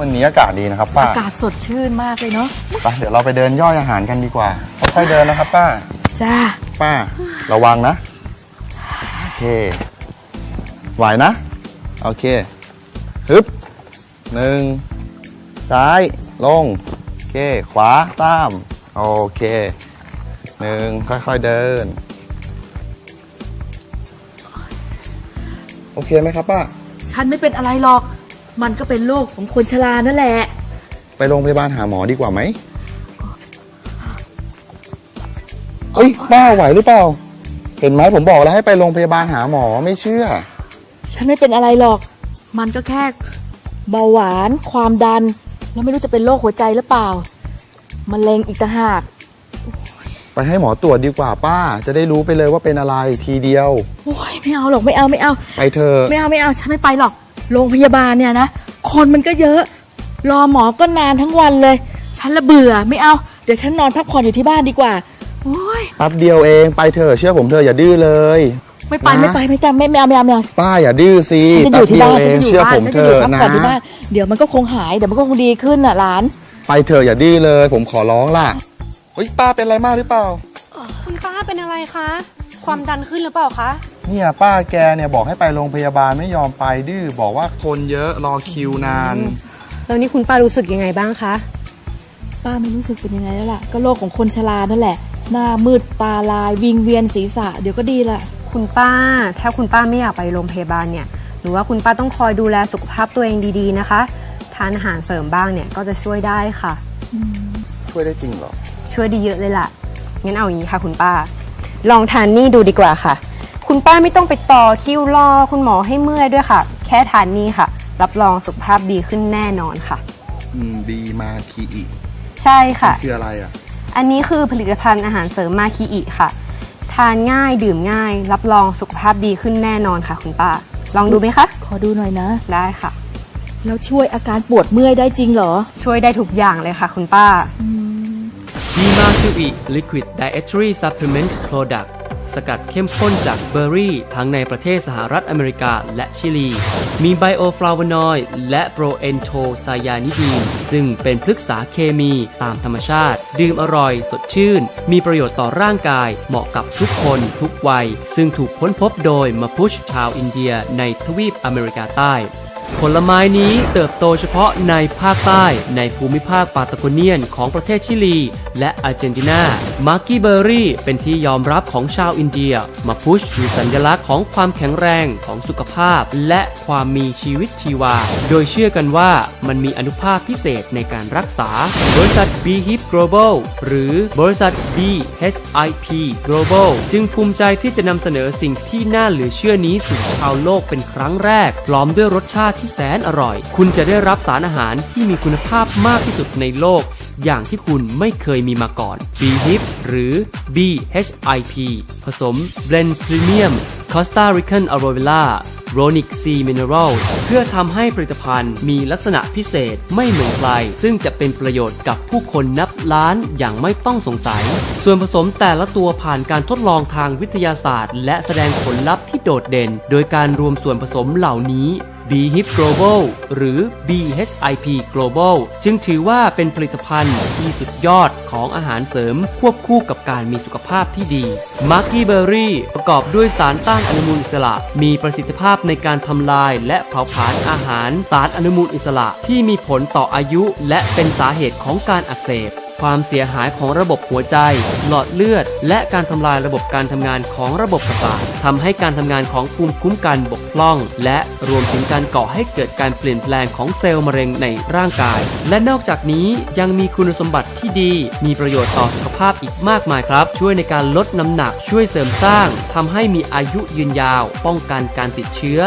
วันนี้อากาศดีนะครับป้า อากาศสดชื่นมากเลยเนาะไปเดี๋ยวเราไปเดินย่อยอาหารกันดีกว่าค่อยๆเดินนะครับป้า จ้า ป้า ระวังนะ โอเค ไหวนะ โอเค ฮึบหนึ่งซ้าย ลง โอเค ขวา ตาม โอเคหนึ่งค่อยๆเดิน โอเคไหมครับป้า ฉันไม่เป็นอะไรหรอก มันก็เป็นโรคของคนชรานั่นแหละ ไปโรงพยาบาลหาหมอดีกว่าไหมเอ้ยป้าไหวหรือเปล่า เห็นไหมผมบอกแล้วให้ไปโรงพยาบาลหาหมอไม่เชื่อ ฉันไม่เป็นอะไรหรอก มันก็แค่เบาหวาน ความดัน แล้วไม่รู้จะเป็นโรคหัวใจหรือเปล่ามะเร็งอีกต่างหากไปให้หมอตรวจดีกว่าป้า จะได้รู้ไปเลยว่าเป็นอะไรทีเดียว โอ้ยไม่เอาหรอกไม่เอาไม่เอา ไปเถอะไม่เอาไม่เอาฉันไม่ไปหรอก โรงพยาบาลเนี่ยนะคนมันก็เยอะรอหมอก็นานทั้งวันเลย ฉันละเบื่อไม่เอา เดี๋ยวฉันนอนพักผ่อนอยู่ที่บ้านดีกว่าโอ้ยแป๊บเดียวเองไปเถอะเชื่อผมเถอะอย่าดื้อเลย ไม่ไปนะไม่ไปไม่จำไม่ไม่เอาไม่เอาไม่เอาป้าอย่าดื้อสิฉันจะอแป๊บยู่ที่เดียวบ้านเอฉันงจะอยู่เชื่อบ้าผนมฉันเถจะอยู่อะพักนะผ่อนที่บ้านเดี๋ยวมันก็คงหายเดี๋ยวมันก็คงดีขึ้นน่ะหลานไปเถอะอย่าดื้อเลย ผมขอร้องล่ะเฮ้ยป้าเป็นอะไรมากหรือเปล่า คุณป้าเป็นอะไรคะ ความดันขึ้นหรือเปล่าคะ เนี่ยป้าแกเนี่ยบอกให้ไปโรงพยาบาลไม่ยอมไปดื้อบอกว่าคนเยอะรอคิวนาน แล้วนี่คุณป้ารู้สึกยังไงบ้างคะ ป้าไม่รู้สึกเป็นยังไงแล้วล่ะ ก็โรคของคนชรานั่นแหละ หน้ามืดตาลายวิงเวียนศีรษะ เดี๋ยวก็ดีละคุณป้า ถ้าคุณป้าไม่อยากไปโรงพยาบาลเนี่ยหรือว่าคุณป้าต้องคอยดูแลสุขภาพตัวเองดีๆนะคะทานอาหารเสริมบ้างเนี่ยก็จะช่วยได้ค่ะ ช่วยได้จริงเหรอ ช่วยได้เยอะเลยล่ะงั้นเอาอย่างนี้ค่ะคุณป้า ลองทานนี่ดูดีกว่าค่ะ คุณป้าไม่ต้องไปต่อคิวรอคุณหมอให้เมื่อยด้วยค่ะ แค่ทานนี่ค่ะ รับรองสุขภาพดีขึ้นแน่นอนค่ะ อืมดีมาคีอีใช่ค่ะคืออะไรอะ อันนี้คือผลิตภัณฑ์อาหารเสริมมาคีอิค่ะ ทานง่ายดื่มง่าย รับรองสุขภาพดีขึ้นแน่นอนค่ะ คุณป้า ลองดูไหมคะขอดูหน่อยนะ ได้ค่ะ แล้วช่วยอาการปวดเมื่อยได้จริงเหรอ ช่วยได้ทุกอย่างเลยค่ะ คุณป้า d m a q e Liquid Dietary Supplement Product สกัดเข้มข้นจากเบอร์รี่ ทั้งในประเทศสหรัฐอเมริกาและชิลี มีไบโอฟลาวานอยด์และโปรเอนโทไซยานิดีน ซึ่งเป็นพฤกษาเคมีตามธรรมชาติ ดื่มอร่อยสดชื่น มีประโยชน์ต่อร่างกาย เหมาะกับทุกคนทุกวัย ซึ่งถูกค้นพบโดยมาพุชชาวอินเดียในทวีปอเมริกาใต้ ผลไม้นี้เติบโตเฉพาะในภาคใต้ในภูมิภาคปาตาโกเนียนของประเทศชิลี และอาร์เจนตินามาร์กี้เบอร์รี่เป็นที่ยอมรับของชาวอินเดีย มาพุชคือสัญลักษณ์ของความแข็งแรงของสุขภาพ และความมีชีวิตชีวา โดยเชื่อกันว่ามันมีอนุภาคพิเศษในการรักษา บริษัท B Hip Global หรือบริษัท BHIP Global จึงภูมิใจที่จะนำเสนอสิ่งที่น่าเหลือเชื่อนี้สู่ชาวโลกเป็นครั้งแรก พร้อมด้วยรสชาติที่แสนอร่อย คุณจะได้รับสารอาหารที่มีคุณภาพมากที่สุดในโลก อย่างที่คุณไม่เคยมีมาก่อน B Hip หรือ BHIP ผสม Blends Premium Costa Rican Aloe Vera Ronic C Minerals เพื่อทำให้ผลิตภัณฑ์มีลักษณะพิเศษไม่เหมือนใคร ซึ่งจะเป็นประโยชน์กับผู้คนนับล้านอย่างไม่ต้องสงสัย ส่วนผสมแต่ละตัวผ่านการทดลองทางวิทยาศาสตร์ และแสดงผลลัพธ์ที่โดดเด่น โดยการรวมส่วนผสมเหล่านี้ B Hip Global หรือ BHIP Global จึงถือว่าเป็นผลิตภัณฑ์ที่สุดยอดของอาหารเสริม ควบคู่กับการมีสุขภาพที่ดี m a r k y Berry ประกอบด้วยสารต้านอนุมูลอิสระ มีประสิทธิภาพในการทำลายและเผาผลาญอาหารสารอนุมูลอิสระที่มีผลต่ออายุ และเป็นสาเหตุของการอักเสบ ความเสียหายของระบบหัวใจ หลอดเลือด และการทำลายระบบการทำงานของระบบประสาททำให้การทำงานของภูมิคุ้มกันบกพร่อง และรวมถึงการก่อให้เกิดการเปลี่ยนแปลงของเซลล์มะเร็งในร่างกาย และนอกจากนี้ยังมีคุณสมบัติที่ดี มีประโยชน์ต่อสุขภาพอีกมากมายครับ ช่วยในการลดน้ำหนักช่วยเสริมสร้างทำให้มีอายุยืนยาว ป้องกันการติดเชื้อ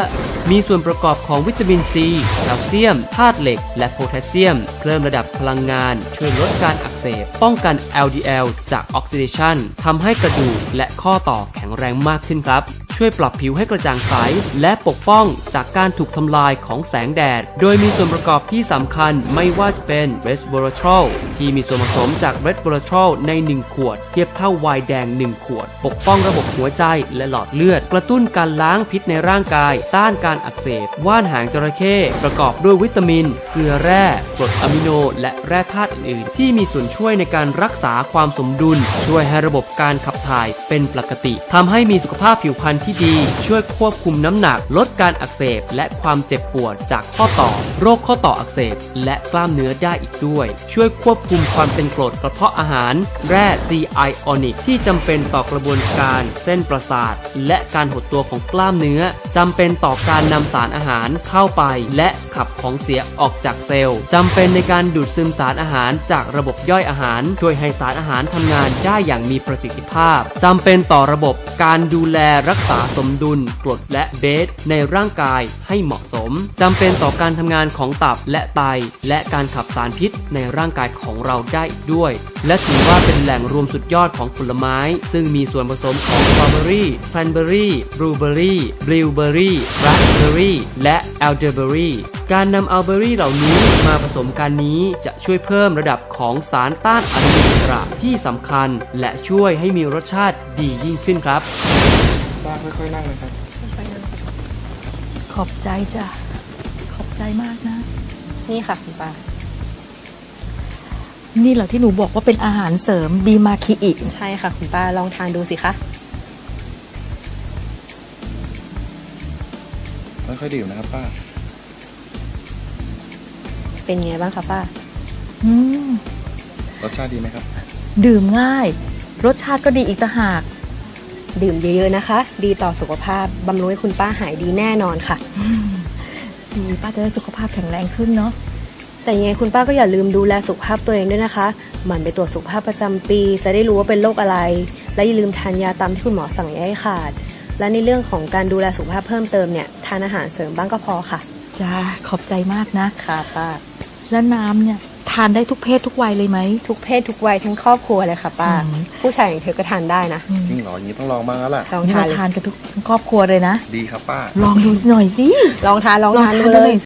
มีส่วนประกอบของวิตามินซีแคลเซียมธาตุเหล็ก และโพแทสเซียม เพิ่มระดับพลังงาน ช่วยลดการอักเสบ ป้องกัน LDL จากออกซิเดชันทำให้กระดูกและข้อต่อแข็งแรงมากขึ้นครับ ช่วยปรับผิวให้กระจ่างใส และปกป้องจากการถูกทำลายของแสงแดด โดยมีส่วนประกอบที่สำคัญไม่ว่าจะเป็น resveratrol ที่มีส่วนผสมจาก resveratrol ใน 1 ขวด เทียบเท่าไวน์แดง 1 ขวด ปกป้องระบบหัวใจและหลอดเลือด กระตุ้นการล้างพิษในร่างกาย ต้านการอักเสบ ว่านหางจระเข้ ประกอบด้วยวิตามิน เกลือแร่ กรดอะมิโน และแร่ธาตุอื่นๆ ที่มีส่วนช่วยในการรักษาความสมดุล ช่วยให้ระบบการขับถ่ายเป็นปกติทำให้มีสุขภาพผิวพรรณที่ดี ช่วยควบคุมน้ำหนัก ลดการอักเสบ และความเจ็บปวดจากข้อต่อ โรคข้อต่ออักเสบ และกล้ามเนื้อได้อีกด้วย ช่วยควบคุมความเป็นกรดกระเพาะอาหาร แร่ C ไอออนิกที่จำเป็นต่อกระบวนการเส้นประสาท และการหดตัวของกล้ามเนื้อจำเป็นต่อการนำสารอาหารเข้าไป และขับของเสียออกจากเซลล์จำเป็นในการดูดซึมสารอาหารจากระบบย่อยอาหาร ช่วยให้สารอาหารทำงานได้อย่างมีประสิทธิภาพจำเป็นต่อระบบการดูแลรักษาสมดุลกรดและเบสในร่างกายให้เหมาะสมจำเป็นต่อการทำงานของตับและไต และการขับสารพิษในร่างกายของเราได้อีกด้วย และถือว่าเป็นแหล่งรวมสุดยอดของผลไม้ ซึ่งมีส่วนผสมของสตรอเบอรี่แพลนเบอรี่บลูเบอรี่บลิวเบอรี่ราสเบอรี่และแอลเดอร์เบอรี่การนำอัลเบอรี่เหล่านี้มาผสมกันนี้จะช่วยเพิ่มระดับของสารต้านอนุมูลอิสระที่สำคัญ และช่วยให้มีรสชาติดียิ่งขึ้นครับ ป้าค่อยๆนั่งเลยครับ ขอบใจจ้ะ ขอบใจมากนะ นี่ค่ะคุณป้า นี่เหรอที่หนูบอกว่าเป็นอาหารเสริมบีมาคิอิใช่ค่ะคุณป้าลองทานดูสิคะค่อยๆดื่มนะครับป้า เป็นไงบ้างคะป้า อืม รสชาติดีไหมครับ ดื่มง่าย รสชาติก็ดีอีกต่างหาก ดื่มเยอะๆนะคะ ดีต่อสุขภาพบำรุงให้คุณป้าหายดีแน่นอนค่ะ ดีป้าจะได้สุขภาพแข็งแรงขึ้นเนาะแต่ยังไงคุณป้าก็อย่าลืมดูแลสุขภาพตัวเองด้วยนะคะหมั่นไปตรวจสุขภาพประจำปี จะได้รู้ว่าเป็นโรคอะไร และอย่าลืมทานยาตามที่คุณหมอสั่งอย่าให้ขาด และในเรื่องของการดูแลสุขภาพเพิ่มเติมเนี่ยทานอาหารเสริมบ้างก็พอค่ะจ้าขอบใจมากนะค่ะป้าแล้วน้ำเนี่ย ทานได้ทุกเพศทุกวัยเลยไหม ทุกเพศทุกวัยทั้งครอบครัวเลยค่ะป้า อืม ผู้ชายอย่างเธอก็ทานได้นะจริงเหรออย่างนี้ต้องลองบ้างแล้วล่ะ ลองนี่ทานเราเลยทานกันทุกทั้งครอบครัวเลยนะ ดีครับป้า ลองดูหน่อยสิลองทานลองทานลองทานดูเลยดูหน่อย